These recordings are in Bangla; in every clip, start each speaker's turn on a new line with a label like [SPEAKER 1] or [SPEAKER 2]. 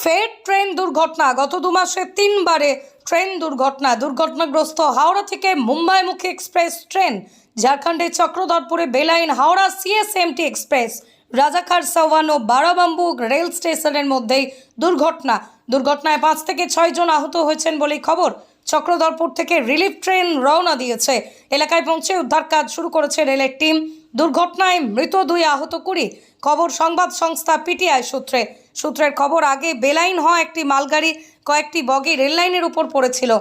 [SPEAKER 1] ফের ট্রেন দুর্ঘটনা। গত দু মাসে তিনবারে ট্রেন দুর্ঘটনা। দুর্ঘটনাগ্রস্ত হাওড়া থেকে মুম্বাইমুখী এক্সপ্রেস ট্রেন। ঝাড়খণ্ডের চক্রধরপুরে বেলাইন Howrah CSMT express. Rajkharsawan ও বারাবাম্বু রেল স্টেশনের মধ্যেই দুর্ঘটনা। দুর্ঘটনায় পাঁচ থেকে ছয় জন আহত হয়েছেন বলেই খবর। চক্রধরপুর থেকে রিলিফ ট্রেন রওনা দিয়েছে। এলাকায় পৌঁছে উদ্ধার কাজ শুরু করেছে রেলের টিম। দুর্ঘটনায় মৃত দুই আহত কুড়ি, খবর সংবাদ সংস্থা পিটিআই সূত্রে। সূত্রের খবর, আগে বেলাইন হওয়া একটি মালগাড়ি কয়েকটি বগি রেললাইনের উপর পড়েছিল।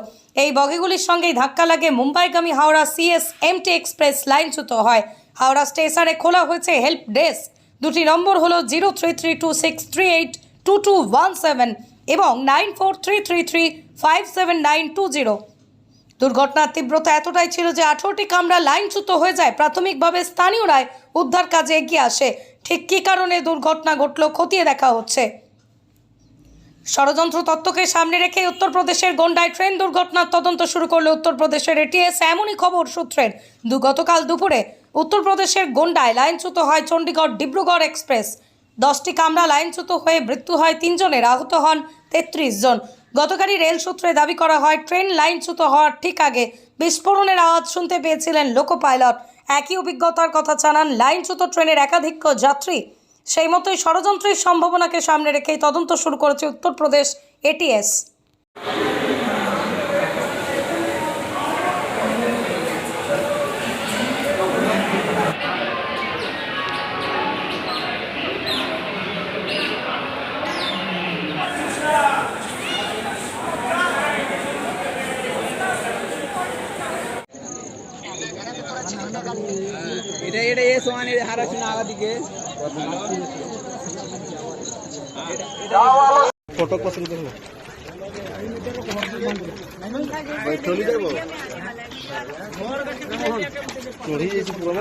[SPEAKER 1] এই বগিগুলির সঙ্গেই ধাক্কা লাগে মুম্বাইগামী হাওড়া সিএস এমটি এক্সপ্রেস লাইনচ্যুত হয়। হাওড়া স্টেশনে খোলা হয়েছে হেল্প ডেস্ক। দুটি নম্বর হলো zero three three two six three eight two two one seven এবং nine four three three three five seven nine two zero. দুর্ঘটনার তীব্রতা এতটাই ছিল যে আঠারোটি কামরা লাইনচ্যুত হয়ে যায়। প্রাথমিকভাবে স্থানীয়রাই উদ্ধার কাজে এগিয়ে আসে। ঠিক কী কারণে দুর্ঘটনা ঘটল খতিয়ে দেখা হচ্ছে। ষড়যন্ত্র তত্ত্বকে সামনে রেখে উত্তরপ্রদেশের গন্ডায় ট্রেন দুর্ঘটনার তদন্ত শুরু করল উত্তরপ্রদেশের এটিএস এমনই খবর সূত্রের। দু গতকাল দুপুরে উত্তরপ্রদেশের গন্ডায় লাইনচ্যুত হয় চণ্ডীগড় ডিব্রুগড় এক্সপ্রেস। দশটি কামরা লাইনচ্যুত হয়ে মৃত্যু হয় তিনজনের। আহত হন তেত্রিশ জন। গতকালই রেল সূত্রে দাবি করা হয়, ট্রেন লাইনচ্যুত হওয়ার ঠিক আগে বিস্ফোরণের আওয়াজ শুনতে পেয়েছিলেন লোকো পাইলট একই অভিজ্ঞতার কথা জানান লাইনচ্যুত ট্রেনের একাধিক যাত্রী। সেই মতোই ষড়যন্ত্রের সম্ভাবনাকে সামনে রেখেই তদন্ত শুরু করেছে উত্তরপ্রদেশ এটিএস
[SPEAKER 2] এটা এটা এ সমান এটা হারাচ্ছি না আগা দিকে।
[SPEAKER 3] ফটো পছন্দ করব চলে যাব। চড়িয়ে পুরো